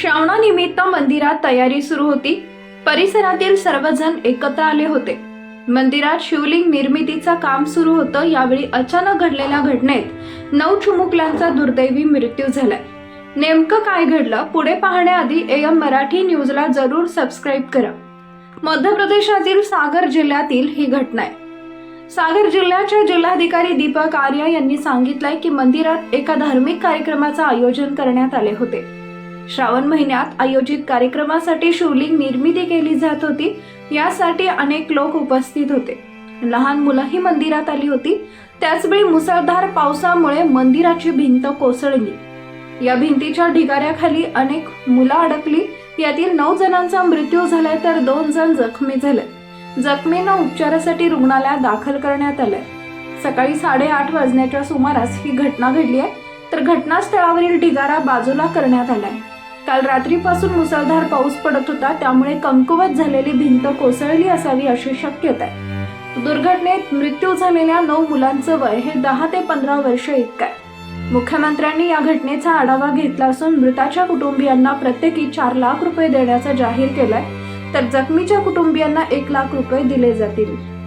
श्रावणानिमित्त मंदिरात तयारी सुरू होती. परिसरातील सर्वजण एकत्र आले होते. मंदिरात शिवलिंग निर्मितीचं काम सुरू होतं. यावेळी अचानक घडलेल्या घटनेत नऊ चुमुकल्यांचा दुर्दैवी मृत्यू झालाय. नेमकं काय घडलं? पुढे पाहण्याआधी एम मराठी न्यूजला जरूर सबस्क्राईब करा. मध्य प्रदेशातील सागर जिल्ह्यातील ही घटना आहे. सागर जिल्ह्याच्या जिल्हाधिकारी दीपक आर्या यांनी सांगितलंय की मंदिरात एका धार्मिक कार्यक्रमाचं आयोजन करण्यात आले होते. श्रावण महिन्यात आयोजित कार्यक्रमासाठी शिवलिंग निर्मिती केली जात होती. यासाठी अनेक लोक उपस्थित होते. लहान मुलंही मंदिरात आली होती. त्याचवेळी मुसळधार पावसामुळे मंदिराची भिंत कोसळली. या भिंतीच्या ढिगाऱ्याखाली अनेक मुलं अडकली. यातील नऊ जणांचा मृत्यू झालाय तर दोन जण जखमी झाले. जखमींना उपचारासाठी रुग्णालयात दाखल करण्यात आलंय. सकाळी साडेआठ वाजण्याच्या सुमारास ही घटना घडली आहे. तर घटनास्थळावरील ढिगारा बाजूला करण्यात आलाय. काल रात्रीपासून मुसळधार पाऊस पडत होता. त्यामुळे कमकुवत झालेली भिंत कोसळली असावी अशी शक्यता आहे. दुर्घटनेत मृत्यू झालेल्या नऊ मुलांचं वय हे दहा ते पंधरा वर्ष इतकं आहे. मुख्यमंत्र्यांनी या घटनेचा आढावा घेतला असून मृताच्या कुटुंबियांना प्रत्येकी चार लाख रुपये देण्याचं जाहीर केलंय. तर जखमीच्या कुटुंबियांना एक लाख रुपये दिले जातील.